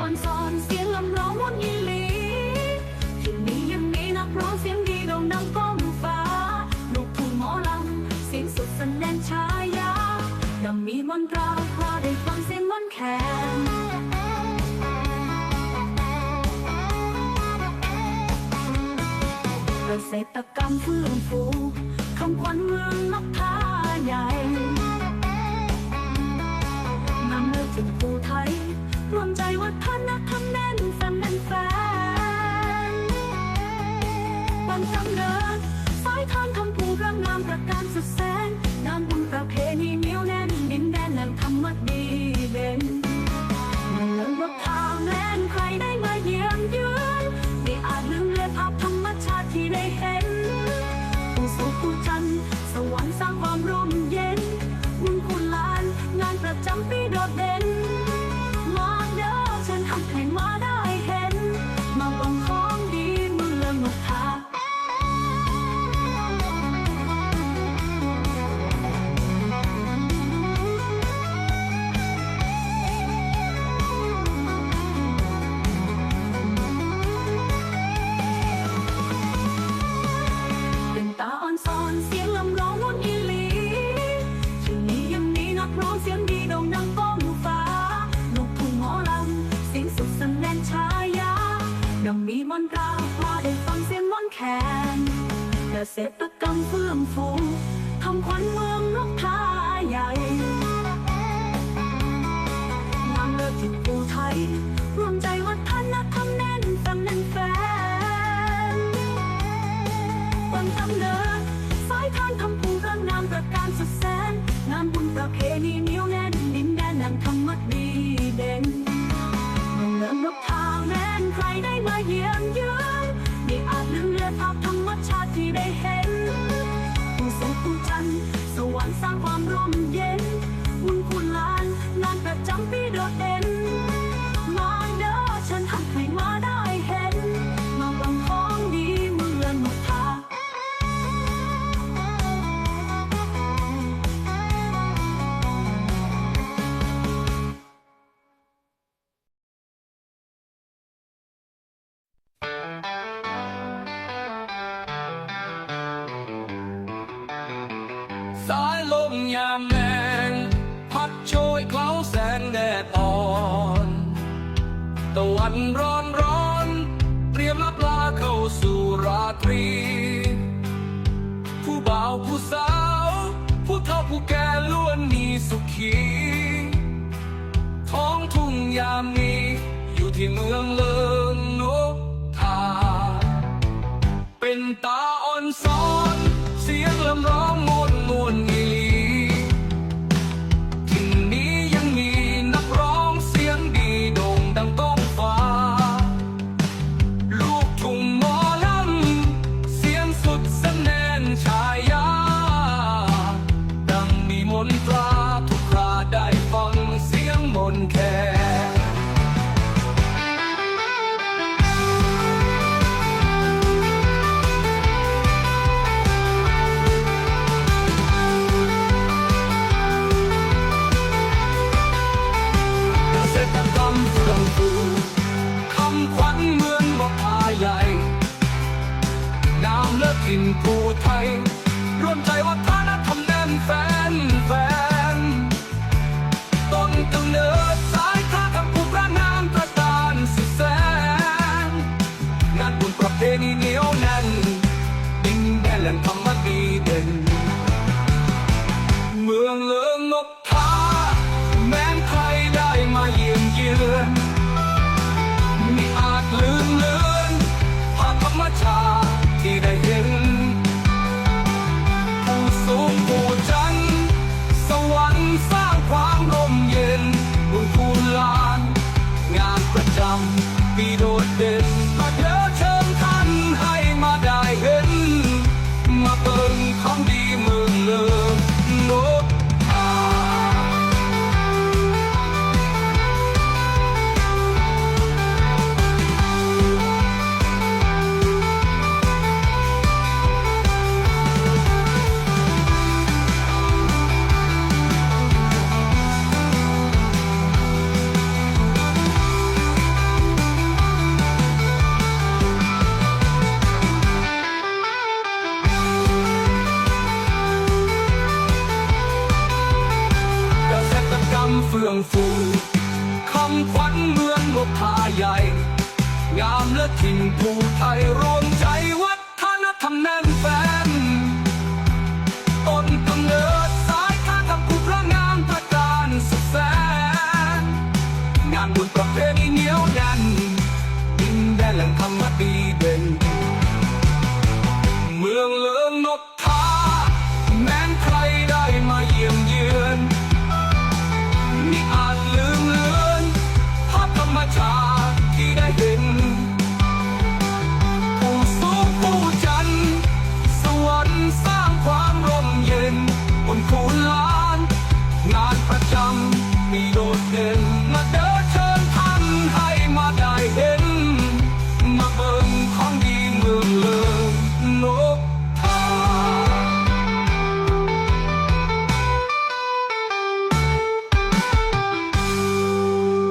อ่อนสอนเสียงลำร้องวนอีหลีที่นี้ยังมีนักร้องเสียงดีด่งดังก้องฟ้า ลูกผุ่งหมอลำเสียงสุดสนแนนชายาดำมีมนตราพอได้ฟังเสียงมนแคนเกษตรกรรมฟื้นฟูคำขวัญเมืองนกทาใหญ่ อนกาพาได้ฟังเสียงม่อนแคนเกษตรกรรมเฟื่องฟูทำขวัญเมืองนกทาใหญ่นำเลิกถิ่ปูไทย สร้างความร่ม สายลมยามแมงพัดโชยเคล้าแสงแดดอ่อนตะวันร้อนร้อน เตรียมลับลาเข้าสู่ราตรี ผู้บ่าวผู้สาว ผู้เฒ่าผู้แก่ล้วนมีสุขีท้องทุ่งยามนี้อยู่ที่เมืองเลิงนกทา เป็นตาอ่อนซ้อน เสียงลำร้อง เฟื่องฟูคำขวัญเมืองนกทาใหญ่ งามและถิ่นภูไทยรวมใจวัฒนธรรมแน่นแฟน